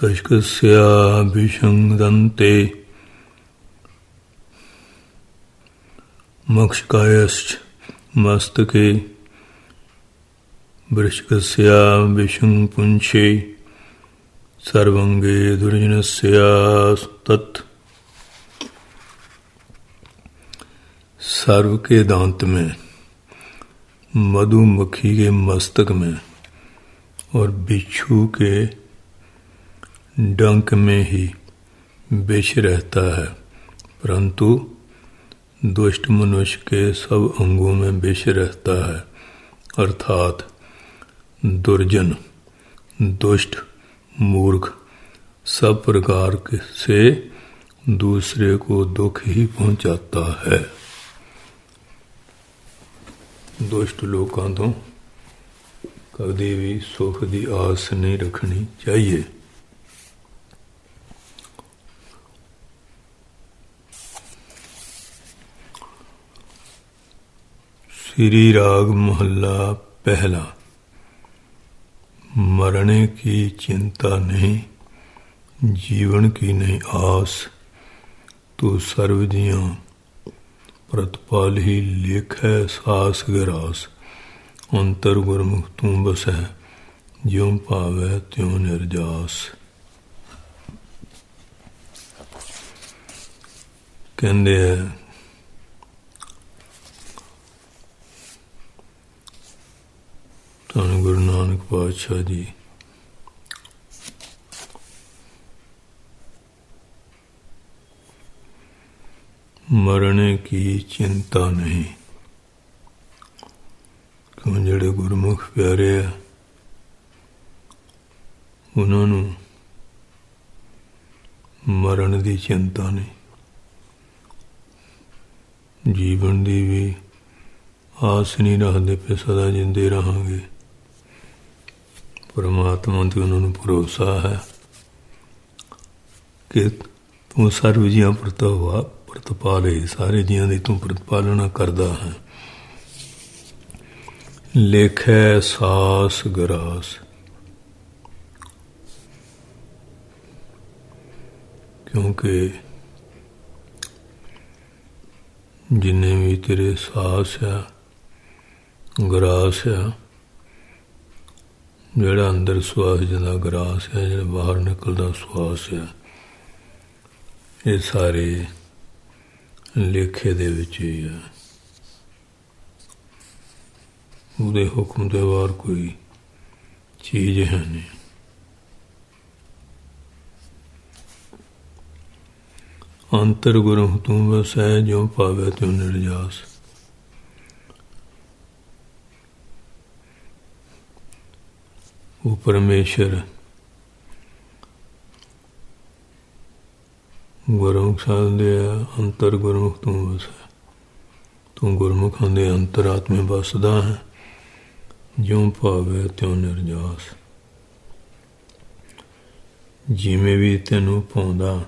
तष्कस्या विषङ्गदन्ते मक्षकायश्च मस्तके वृषकस्या विषङ्पुञ्चे सर्वङ्गे दुर्जनस्या तत् सर्व के दांत में मधुमक्खी के मस्तक में और बिच्छू के डंक में ही विष रहता है परंतु दुष्ट मनुष्य के सब अंगों में विष रहता है अर्थात दुर्जन दुष्ट मूर्ख सब प्रकार से दूसरे को दुख ही पहुंचाता है ਦੁਸ਼ਟ ਲੋਕਾਂ ਤੋਂ ਕਦੇ ਵੀ ਸੁਖ ਦੀ ਆਸ ਨਹੀਂ ਰੱਖਣੀ ਚਾਹੀਏ श्री राग मोहल्ला पहला मरने की चिंता नहीं जीवन की नहीं आस तो सर्वजियां ਪ੍ਰਤਪਾਲ ਹੀ ਲੇਖੈ ਸਾਸ ਗਰਾਸ ਅੰਤਰ ਗੁਰਮੁਖ ਤੂੰ ਬਸੈ ਜਿਉ ਭਾਵੈ ਤਿਉ ਨਿਰਜਾਸ ਕਹਿੰਦੇ ਹੈ ਧੰਨ ਗੁਰੂ ਨਾਨਕ ਪਾਤਸ਼ਾਹ ਜੀ। ਮਰਨੇ ਕੀ ਚਿੰਤਾ ਨਹੀਂ। ਕਿਉਂ ਜਿਹੜੇ ਗੁਰਮੁਖ ਪਿਆਰੇ ਆ, ਉਹਨਾਂ ਨੂੰ ਮਰਨ ਦੀ ਚਿੰਤਾ ਨਹੀਂ। ਜੀਵਨ ਦੀ ਵੀ ਆਸ ਨਹੀਂ ਰੱਖਦੇ ਪਏ ਸਦਾ ਜਿੰਦੇ ਰਹਾਂਗੇ। ਪਰਮਾਤਮਾ ਤੇ ਉਹਨਾਂ ਨੂੰ ਭਰੋਸਾ ਹੈ ਕਿ ਤੂੰ ਸਰਵ ਜੀਆਂ ਪ੍ਰਤਵਾ ਪ੍ਰਤਪਾਲੇ, ਸਾਰੇ ਜੀਆਂ ਦੀ ਤੂੰ ਪ੍ਰਤਪਾਲਣਾ ਕਰਦਾ ਹੈ। ਲੇਖੈ ਸਾਸ ਗਰਾਸ। ਕਿਉਂਕਿ ਜਿੰਨੇ ਵੀ ਤੇਰੇ ਸਾਸ ਆ, ਗਰਾਸ ਆ ਜਿਹੜਾ ਅੰਦਰ ਸਵਾਸ ਜਿਹਦਾ ਗਰਾਸ ਹੈ, ਜਿਹੜਾ ਬਾਹਰ ਨਿਕਲਦਾ ਸਵਾਸ ਹੈ, ਇਹ ਸਾਰੇ ਲੇਖੇ ਦੇ ਵਿੱਚ ਹੀ ਹੈ। ਉਹਦੇ ਹੁਕਮ ਦੇ ਬਾਹਰ ਕੋਈ ਚੀਜ਼ ਹੈ ਨਹੀਂ। ਅੰਤਰ ਗੁਰੂ ਤੂੰ ਵਸੈ ਜੋ ਪਾਵੇ ਤੂੰ ਨਿਰਜਾਸ। ਉਹ ਪਰਮੇਸ਼ਰ ਗੁਰਮੁਖ ਸਾਧਦੇ ਆ, ਅੰਤਰ ਗੁਰਮੁਖ ਤੂੰ ਵਸੈ ਤੂੰ ਗੁਰਮੁਖਾਂ ਦੇ ਅੰਤਰਾਤਮੇ ਵਸਦਾ ਹੈ। ਜਿਉ ਭਾਵੇ ਤਿਉਂ ਨਿਰਜਾਸ। ਜਿਵੇਂ ਵੀ ਤੈਨੂੰ ਪਾਉਂਦਾ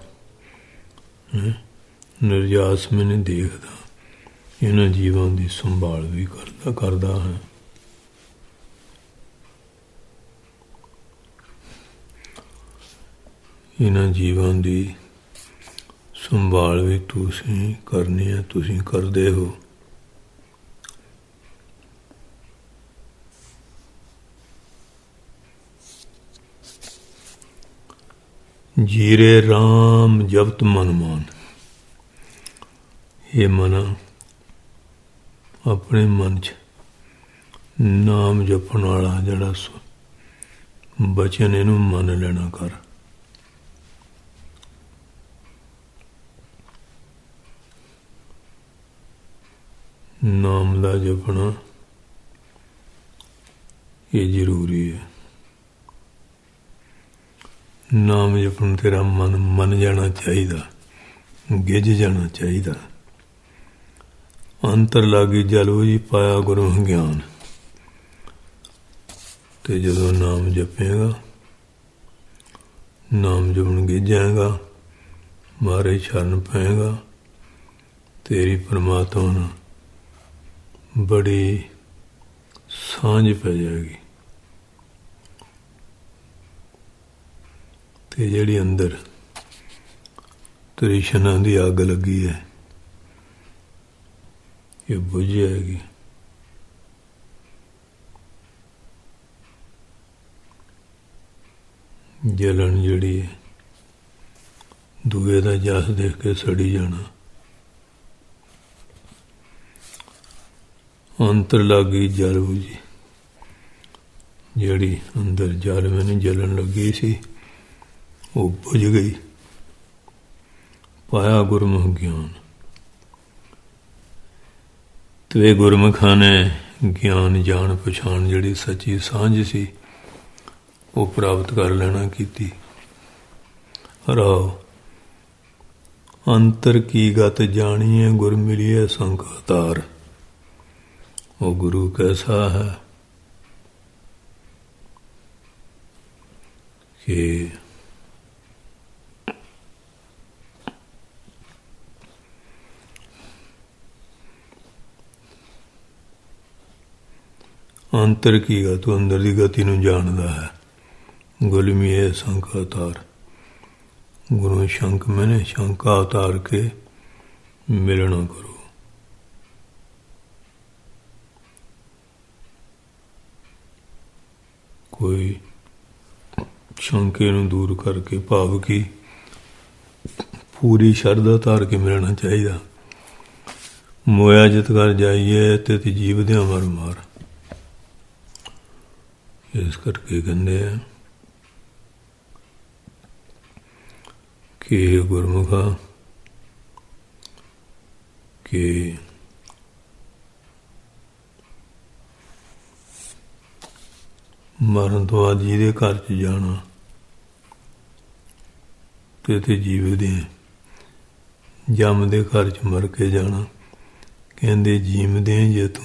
ਨਿਰਜਾਸ ਮੈਨੇ ਦੇਖਦਾ। ਇਹਨਾਂ ਜੀਵਾਂ ਦੀ ਸੰਭਾਲ ਵੀ ਕਰਦਾ ਕਰਦਾ ਹੈ। ਇਹਨਾਂ ਜੀਵਾਂ ਦੀ ਸੰਭਾਲ ਵੀ ਤੁਸੀਂ ਕਰਨੀ ਹੈ, ਤੁਸੀਂ ਕਰਦੇ ਹੋ। ਜੀਰੇ RAM ਜਪਤ ਮਨਮਾਨ ਇਹ ਮਨ ਆਪਣੇ ਮਨ ਚ ਨਾਮ ਜਪਣ ਵਾਲਾ ਜਿਹੜਾ ਬਚਨ ਇਹਨੂੰ ਮੰਨ ਲੈਣਾ ਕਰ। ਨਾਮ ਦਾ ਜਪਣਾ ਇਹ ਜ਼ਰੂਰੀ ਹੈ। ਨਾਮ ਜਪਣ ਤੇਰਾ ਮਨ, ਮੰਨ ਜਾਣਾ ਚਾਹੀਦਾ ਗਿੱਜ ਜਾਣਾ ਚਾਹੀਦਾ। ਅੰਤਰ ਲਾਗੀ ਜਲੋ ਜੀ ਪਾਇਆ ਗੁਰੂ ਗਿਆਨ। ਤੇ ਜਦੋਂ ਨਾਮ ਜਪੇਗਾ, ਨਾਮ ਜਪਣ ਗਿੱਜਾਂਗਾ ਮਾਰੇ ਸ਼ਰਨ ਪਏਗਾ, ਤੇਰੀ ਪਰਮਾਤਮਾ ਨੂੰ ਬੜੀ ਸਾਂਝ ਪੈ ਜਾਏਗੀ। ਤੇ ਜਿਹੜੀ ਅੰਦਰ ਤ੍ਰਿਸ਼ਨਾ ਦੀ ਅੱਗ ਲੱਗੀ ਹੈ, ਇਹ ਬੁਝ ਜਾਏਗੀ। ਜਲਨ ਜਿਹੜੀ ਹੈ, ਦੂਏ ਦਾ ਜਸ ਦੇਖ ਕੇ ਸੜੀ ਜਾਣਾ। ਅੰਤਰ ਲੱਗੀ ਜਲ ਬੁਝੀ। ਜਿਹੜੀ ਅੰਦਰ ਜਲ ਮੈਨੂੰ ਜਲਣ ਲੱਗੀ ਸੀ, ਉਹ ਬੁਝ ਗਈ। ਪਾਇਆ ਗੁਰਮੁਖ ਗਿਆਨ। ਤੇ ਗੁਰਮੁਖਾਂ ਨੇ ਗਿਆਨ, ਜਾਣ, ਪਛਾਣ ਜਿਹੜੀ ਸੱਚੀ ਸਾਂਝ ਸੀ, ਉਹ ਪ੍ਰਾਪਤ ਕਰ ਲੈਣਾ ਕੀਤੀ। ਰਾਵ ਅੰਤਰ ਕੀ ਗਤ ਜਾਣੀਏ ਗੁਰ ਮਿਲਿਏ ਸੰਕਤਾਰ ਉਹ ਗੁਰੂ ਕੈਸਾ ਹੈ ਕਿ ਅੰਤਰ ਕੀ ਗਾ ਤੂੰ ਅੰਦਰ ਦੀ ਗਤੀ ਨੂੰ ਜਾਣਦਾ ਹੈ। ਗੁਲਮੀ ਗੁਲਮੀਏ ਸੰਕਤਾਰ ਗੁਰੂ ਸ਼ੰਕ ਮੈਨੇ ਸ਼ੰਕਾ ਅਵਤਾਰ ਕੇ ਮਿਲਣਾ ਕਰੋ। ਕੋਈ ਸ਼ੰਕੇ ਨੂੰ ਦੂਰ ਕਰਕੇ ਭਾਵ ਕੀ ਪੂਰੀ ਸ਼ਰਧਾ ਧਾਰ ਕੇ ਮਿਲਣਾ ਚਾਹੀਦਾ। ਮੋਇਆ ਜਿਤ ਕਰ ਜਾਈਏ ਤੇ ਤੇ ਜੀਵ ਦੇ ਮਰ ਮਾਰ। ਇਸ ਕਰਕੇ ਕਹਿੰਦੇ ਆ ਕਿ ਗੁਰਮੁਖਾ, ਕਿ ਮਰਨ ਤੋਂ ਬਾਅਦ ਜਿਹਦੇ ਘਰ ਚ ਜਾਣਾ ਤੇ ਤੇ ਜੀਵ ਦੇ ਜੰਮ ਦੇ ਘਰ ਚ ਮਰ ਕੇ ਜਾਣਾ। ਕਹਿੰਦੇ ਜੀਵਦੇ ਜੇ ਤੂੰ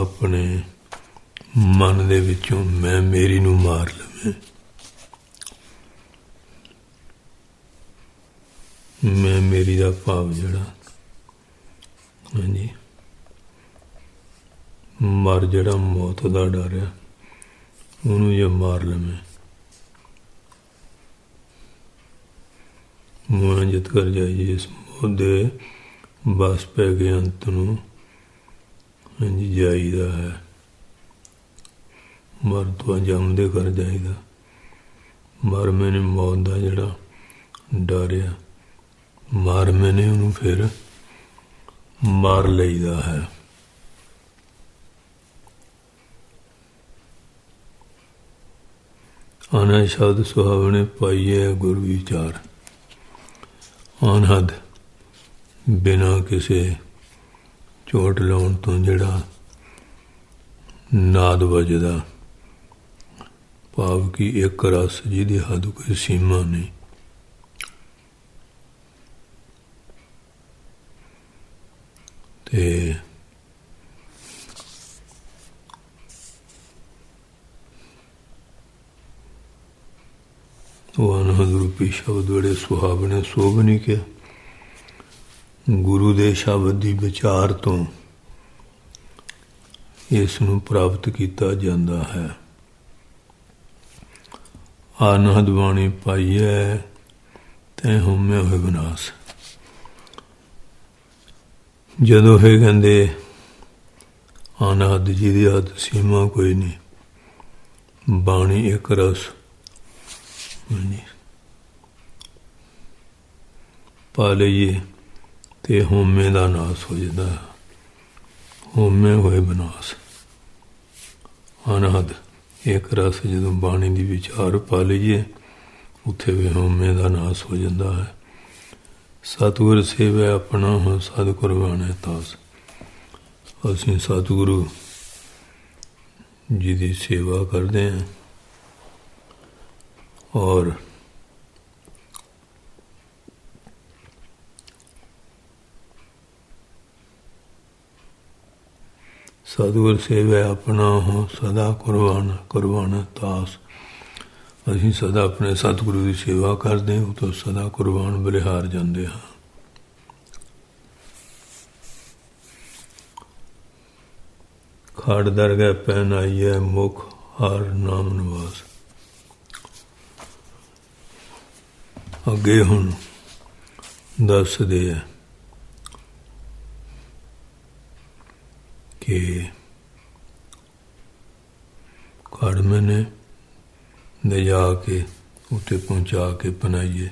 ਆਪਣੇ ਮਨ ਦੇ ਵਿੱਚੋਂ ਮੈਂ ਮੇਰੀ ਨੂੰ ਮਾਰ ਲਵੇਂ। ਮੈਂ ਮੇਰੀ ਦਾ ਭਾਵ ਜਿਹੜਾ। ਹਾਂਜੀ। ਮਰ ਜਿਹੜਾ ਮੌਤ ਦਾ ਡਰ ਹੈ ਉਹਨੂੰ ਜੇ ਮਾਰ ਲਵੇਂ। ਮੋਹ ਜਿਤ ਕਰ ਜਾਈਏ ਇਸ ਮੋਹ ਦੇ ਬਸ ਪੈ ਗਏ ਅੰਤ ਨੂੰ। ਹਾਂਜੀ ਜਾਈਦਾ ਹੈ। ਮਰ ਤੋਂ ਜੰਮਦੇ ਕਰ ਜਾਈਦਾ। ਮਰ ਮੈਨੇ ਮੌਤ ਦਾ ਜਿਹੜਾ ਡਰਿਆ। ਮਾਰ ਮੈਨੇ ਉਹਨੂੰ ਫਿਰ ਮਾਰ ਲਈਦਾ ਹੈ। ਆਨਾ ਸ਼ਬਦ ਸੁਹਾਵਣੇ ਪਾਈਏ ਗੁਰ ਵਿਚਾਰ। ਅਨਹਦ ਬਿਨਾ ਕਿਸੇ ਚੋਟ ਲਾਉਣ ਤੋਂ ਜਿਹੜਾ ਨਾਦ ਵਜਦਾ, ਭਾਵ ਕਿ ਇੱਕ ਰਸ ਜਿਹਦੀ ਹੱਦ ਕੋਈ ਸੀਮਾ ਨਹੀਂ ਤੇ ਉਹ ਅਨਹਦ ਰੂਪੀ ਸ਼ਬਦ ਬੜੇ ਸੁਹਾਵਣੇ ਸੋਭਨੀ ਕਿ ਗੁਰੂ ਦੇ ਸ਼ਬਦ ਦੀ ਵਿਚਾਰ ਤੋਂ ਇਸ ਨੂੰ ਪ੍ਰਾਪਤ ਕੀਤਾ ਜਾਂਦਾ ਹੈ। ਆਨਹਦ ਬਾਣੀ ਪਾਈਐ, ਤੈ ਹਉਮੈ ਹੋਏ ਵਿਨਾਸ਼। ਜਦੋਂ ਹੈ ਕਹਿੰਦੇ, ਆਨੰਦ ਜੀ ਦੀ ਹੱਦ ਸੀਮਾ ਕੋਈ ਨਹੀਂ, ਬਾਣੀ ਇੱਕ ਰਸ ਹਾਂਜੀ ਪਾ ਲਈਏ ਤੇ ਹੋਮੇ ਦਾ ਨਾਸ ਹੋ ਜਾਂਦਾ। ਹੋਮੇ ਹੋਏ ਬਨਾਸ। ਅਨਹਦ ਇੱਕ ਰਸ ਜਦੋਂ ਬਾਣੀ ਦੀ ਵਿਚਾਰ ਪਾ ਲਈਏ, ਉੱਥੇ ਵੀ ਹੋਮੇ ਦਾ ਨਾਸ ਹੋ ਜਾਂਦਾ ਹੈ। ਸਤਿਗੁਰ ਸੇਵਾ ਆਪਣਾ ਹੋ ਸਦ ਕੁਰਬਾਨੇ ਤਾਸ। ਅਸੀਂ ਸਤਿਗੁਰੂ ਜੀ ਦੀ ਸੇਵਾ ਕਰਦੇ ਹਾਂ। ਔਰ ਸਤਿਗੁਰ ਸੇਵਾ ਆਪਣਾ ਹੋ, ਸਦਾ ਕੁਰਬਾਨ ਕੁਰਬਾਨ ਤਾਸ। ਅਸੀਂ ਸਦਾ ਆਪਣੇ ਸਤਿਗੁਰੂ ਦੀ ਸੇਵਾ ਕਰਦੇ ਹਾਂ ਤਾਂ ਸਦਾ ਕੁਰਬਾਨ ਬਲਿਹਾਰ ਜਾਂਦੇ ਹਾਂ। ਖਾੜ ਦਰਗਾਹ ਪੈਨ ਆਈਏ ਮੁਖ ਹਰ ਨਾਮ ਨਿਵਾਸ। ਅੱਗੇ ਹੁਣ ਦੱਸਦੇ ਆ ਕਿ ਕੜਮੇ ਨੇ ਲੈ ਜਾ ਕੇ ਉੱਤੇ ਪਹੁੰਚਾ ਕੇ ਬਣਾਈਏ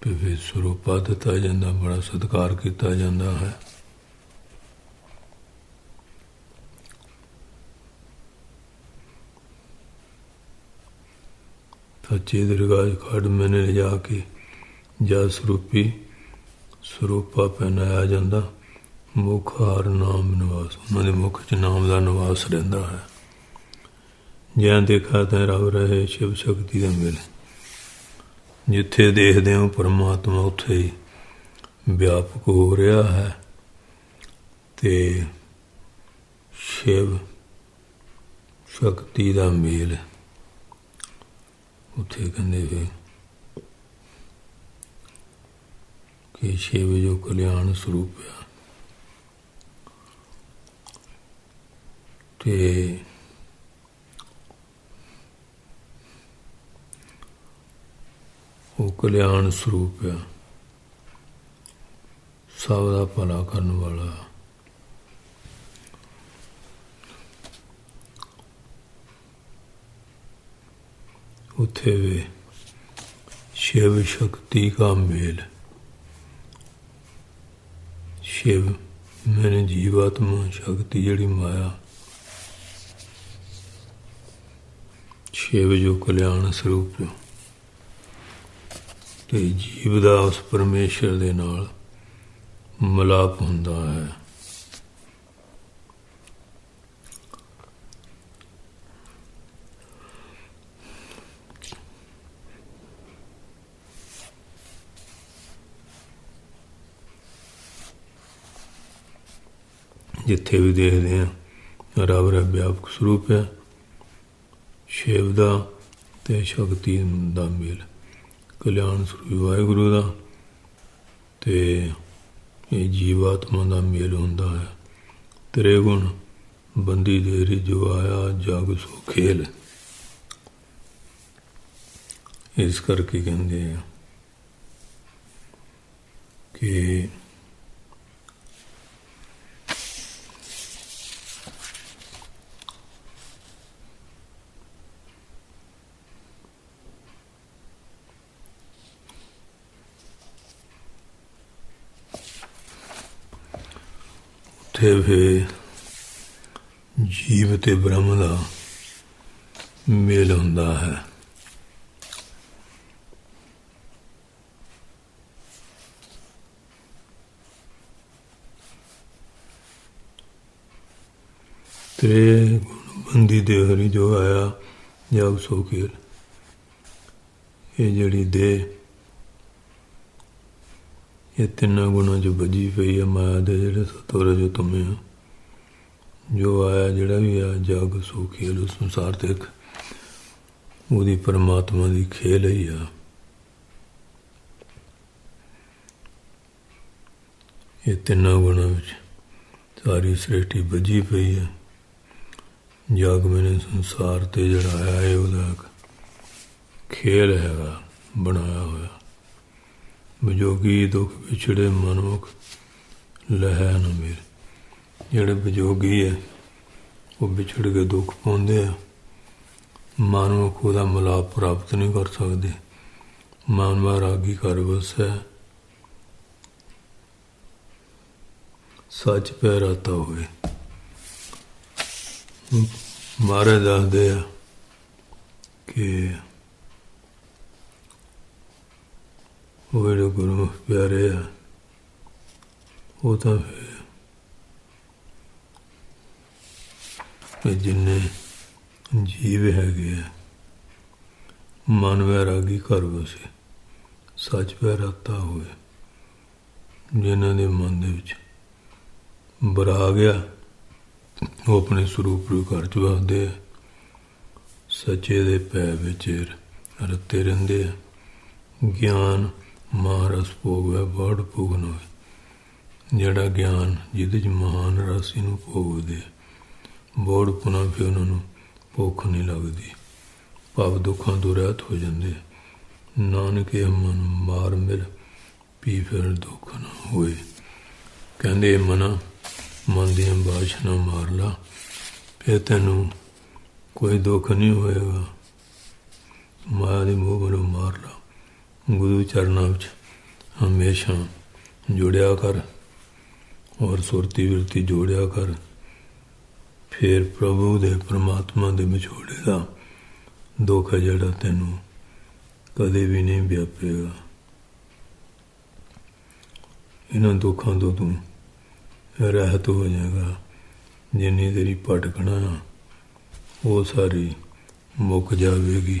ਤੇ ਫਿਰ ਸਰੂਪਾ ਦਿੱਤਾ ਜਾਂਦਾ, ਬੜਾ ਸਤਿਕਾਰ ਕੀਤਾ ਜਾਂਦਾ ਹੈ। ਸੱਚੇ ਦਰਗਾਹ ਖੜ ਮੈਨੇ ਲਿਜਾ ਕੇ ਜਾ ਸਰੂਪੀ ਸਰੂਪਾ ਪਹਿਨਾਇਆ ਜਾਂਦਾ। ਮੁਖ ਹਾਰ ਨਾਮ ਨਿਵਾਸ, ਉਹਨਾਂ ਦੇ ਮੁਖ ਚ ਨਾਮ ਦਾ ਨਿਵਾਸ ਰਹਿੰਦਾ ਹੈ। ਜਿਆਂ ਦੇਖਾ ਤੈ ਰਵ ਰਹੇ ਸ਼ਿਵ ਸ਼ਕਤੀ ਦਾ ਮਿਲ। ਜਿੱਥੇ ਦੇਖਦੇ ਹੋ ਪਰਮਾਤਮਾ ਉੱਥੇ ਹੀ ਵਿਆਪਕ ਹੋ ਰਿਹਾ ਹੈ। ਤੇ ਸ਼ਿਵ ਸ਼ਕਤੀ ਦਾ ਮੇਲ। ਉੱਥੇ ਕਹਿੰਦੇ ਵੇ ਕਿ ਸ਼ਿਵ ਜੋ ਕਲਿਆਣ ਸਰੂਪ ਆ। ਤੇ ਉਹ ਕਲਿਆਣ ਸਰੂਪ ਆ। ਸਭ ਦਾ ਭਲਾ ਕਰਨ ਵਾਲਾ। ਉੱਥੇ ਵੇ ਸ਼ਿਵ ਸ਼ਕਤੀ ਦਾ ਮੇਲ। ਸ਼ਿਵ, ਮੈਨੇ ਜੀਵਾਤਮਾ ਸ਼ਕਤੀ ਜਿਹੜੀ ਮਾਇਆ। ਸ਼ਿਵ ਜੋ ਕਲਿਆਣ ਸਰੂਪ ਹੈ। ਤੇ ਜੀਵ ਦਾ ਉਸ ਪਰਮੇਸ਼ਰ ਦੇ ਨਾਲ ਮਲਾਪ ਹੁੰਦਾ ਹੈ। ਜਿੱਥੇ ਵੀ ਦੇਖਦੇ ਆ ਰੱਬ ਦਾ ਵਿਆਪਕ ਸਰੂਪ ਹੈ, ਸ਼ਿਵ ਦਾ ਤੇ ਸ਼ਕਤੀ ਦਾ ਮੇਲ। ਕਲਿਆਣ ਸਰੂਪ ਵਾਹਿਗੁਰੂ ਦਾ ਤੇ ਇਹ ਜੀਵਾਤਮਾ ਦਾ ਮੇਲ ਹੁੰਦਾ ਹੈ। ਤੇਰੇ ਗੁਣ ਬੰਦੀ ਦੇਰੀ ਰਿਜੋ ਆਇਆ ਜਗ ਸੋ ਖੇਲ। ਇਸ ਕਰਕੇ ਕਹਿੰਦੇ ਆ ਕਿ ਉੱਥੇ ਵੇ ਜੀਵ ਤੇ ਬ੍ਰਹਮ ਦਾ ਮੇਲ ਹੁੰਦਾ ਹੈ। ਤੇ ਬੰਦੀ ਦੇ ਹਰੀ ਜੋ ਆਇਆ, ਜਾਗ ਸੋ ਖੇਲ ਇਹ ਜਿਹੜੀ ਦੇ ਇਹ ਤਿੰਨਾਂ ਗੁਣਾਂ 'ਚ ਵੱਜੀ ਪਈ ਹੈ ਮਾਇਆ ਦੇ ਜਿਹੜੇ ਸਤੋਰ ਜੋ ਤੁਮੇ ਹੋ ਜੋ ਆਇਆ, ਜਿਹੜਾ ਵੀ ਆ ਜਗ ਸੋ ਖੇਲ ਉਸ ਸੰਸਾਰ ਤੇ ਇੱਕ ਉਹਦੀ ਪਰਮਾਤਮਾ ਦੀ ਖੇਲ ਹੀ ਆ। ਇਹ ਤਿੰਨਾਂ ਗੁਣਾਂ ਵਿੱਚ ਸਾਰੀ ਸ੍ਰਿਸ਼ਟੀ ਵੱਜੀ ਪਈ ਹੈ ਜਗ ਮੈਨੇ ਸੰਸਾਰ ਤੇ ਜਿਹੜਾ ਆਇਆ ਹੈ ਉਹਦਾ ਇੱਕ ਖੇਲ ਹੈਗਾ, ਬਣਾਇਆ ਹੋਇਆ। ਵਿਜੋਗੀ ਦੁੱਖ ਵਿਛੜੇ ਮਨੁਖ ਲਹਿ ਨ ਮੇਰੇ ਜਿਹੜੇ ਵਿਜੋਗੀ ਹੈ ਉਹ ਵਿਛੜ ਕੇ ਦੁੱਖ ਪਾਉਂਦੇ ਆ। ਮਨੁਖ ਉਹਦਾ ਮਲਾਪ ਪ੍ਰਾਪਤ ਨਹੀਂ ਕਰ ਸਕਦੇ। ਮਨ ਮਾ ਰਾਗੀ ਕਰ ਵਸੈ। ਸੱਚ ਪੈ ਰਤਾ ਹੋਏ ਮਹਾਰਾਜ ਦੱਸਦੇ ਆ ਕਿ ਉਹ ਜਿਹੜੇ ਗੁਰੂ ਪਿਆਰੇ ਆ, ਉਹ ਤਾਂ ਫਿਰ ਜਿੰਨੇ ਜੀਵ ਹੈਗੇ ਆ, ਮਨ ਵੈਰਾਗੀ ਘਰ ਵਸੇ, ਸੱਚ ਪੈ ਰਤਾ ਹੋਏ ਜਿਨ੍ਹਾਂ ਦੇ ਮਨ ਦੇ ਵਿੱਚ ਬਰਾ ਗਿਆ, ਉਹ ਆਪਣੇ ਸਰੂਪ ਰੂ ਘਰ ਚ ਵਸਦੇ ਆ, ਸੱਚੇ ਦੇ ਪੈ ਵਿੱਚ ਰਤੇ ਰਹਿੰਦੇ ਆ, ਗਿਆਨ ਮਹਾਰਸ ਭੋਗ ਹੈ ਬੜ ਭੋਗ ਹੋਏ। ਜਿਹੜਾ ਗਿਆਨ ਜਿਹਦੇ ਚ ਮਹਾਨ ਰਸ ਨੂੰ ਭੋਗਦੇ, ਬੋੜ ਪੁਨਾ ਫਿਰ ਉਹਨਾਂ ਨੂੰ ਭੁੱਖ ਨਹੀਂ ਲੱਗਦੀ। ਭਾਵ ਦੁੱਖਾਂ ਤੋਂ ਰਹਿਤ ਹੋ ਜਾਂਦੇ। ਨਾਨਕ ਇਹ ਮਨ ਮਾਰ ਮਿਲ ਪੀ ਫਿਰ ਦੁੱਖ ਨਾ ਹੋਏ। ਕਹਿੰਦੇ, ਮਨਾ, ਮਨ ਦੀਆਂ ਬਾਸ਼ਨਾ ਮਾਰ ਲਾ। ਫਿਰ ਤੈਨੂੰ ਕੋਈ ਦੁੱਖ ਨਹੀਂ ਹੋਏਗਾ। ਮਾਇਆ ਦੇ ਮੋਹ ਵੱਲੋਂ ਮਾਰ ਲਾ। ਗੁਰੂ ਚਰਨਾਂ ਵਿੱਚ ਹਮੇਸ਼ਾ ਜੁੜਿਆ ਕਰ ਔਰ ਸੁਰਤੀ ਵਿਰਤੀ ਜੋੜਿਆ ਕਰ। ਫਿਰ ਪ੍ਰਭੂ ਦੇ ਪ੍ਰਮਾਤਮਾ ਦੇ ਵਿਛੋੜੇ ਦਾ ਦੁੱਖ ਹੈ ਜਿਹੜਾ ਤੈਨੂੰ ਕਦੇ ਵੀ ਨਹੀਂ ਵਿਆਪੇਗਾ। ਇਹਨਾਂ ਦੁੱਖਾਂ ਤੋਂ ਤੂੰ ਰਹਿਤ ਹੋ ਜਾਏਗਾ। ਜਿੰਨੀ ਤੇਰੀ ਭਟਕਣਾ ਆ, ਉਹ ਸਾਰੀ ਮੁੱਕ ਜਾਵੇਗੀ।